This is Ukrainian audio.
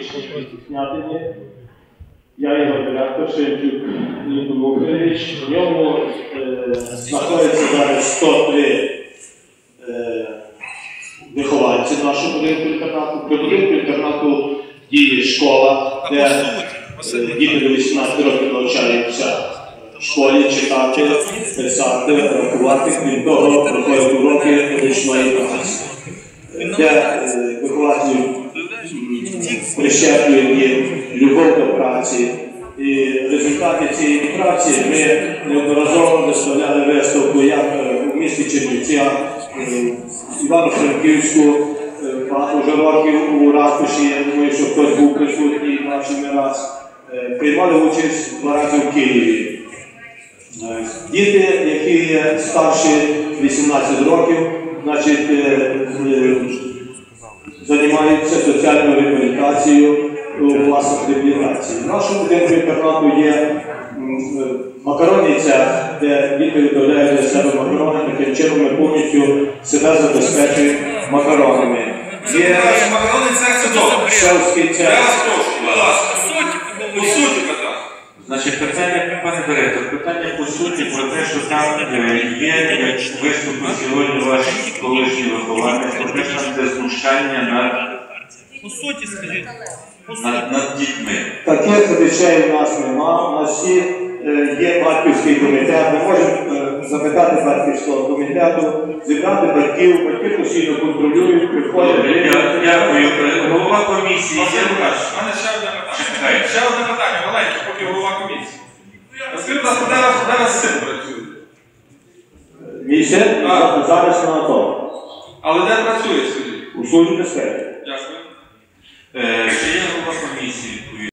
приміщенні Снятині. Я його директор Шевчук Літон Мухайлович. В ньому е, знаходиться зараз 103 е, вихованці нашого будинку інтернату. При будинку інтернату діє школа, де е, діти до 18 років навчаються в школі читати, писати, рахувати, крім того, проходять уроки медичної праці, де прищеплюють їм любов до праці. І в результаті цієї праці ми неодноразово виставляли виставку як е, у місті Чернівцях, е, Івано-Франківську, е, багато вже років у ратуші, я думаю, що хтось був присутній бачив раз. Приймали участь два рази в Києві. Діти, які є старші 18 років, значить, займаються соціальною реабілітацією у власних реабілітації. В нашому будинку інтернату є е, макаронний цех, де діти відправляють для себе макарони, таким чином ми повністю себе забезпечуємо макаронами. Є Макарони це це добре. шелський Я цех. вас прошу, будь ласка. По суті питання. Значить, питання, пане питання по суті про те, що там є, як виступив сьогодні ваш колишній вихованець, про те, що там де знущання над, По суті, скажіть. По суті. над, над дітьми. Таких речей у нас нема. У нас всі е, є батьківський комітет. Ми можемо е, запитати батьківського комітету, зібрати батьків, батьки постійно контролюють, приходять. Дя- Дякую. Е, Голова комісії. У мене ще одне питання. Чекай. Ще одне питання, маленьке, поки голова комісії. Скажіть, будь ласка, де ваш- де ваш син працює? Мій син Так. зараз на АТО. Але де працює, сьогодні? У службі безпеки. Дякую. Е, Ще є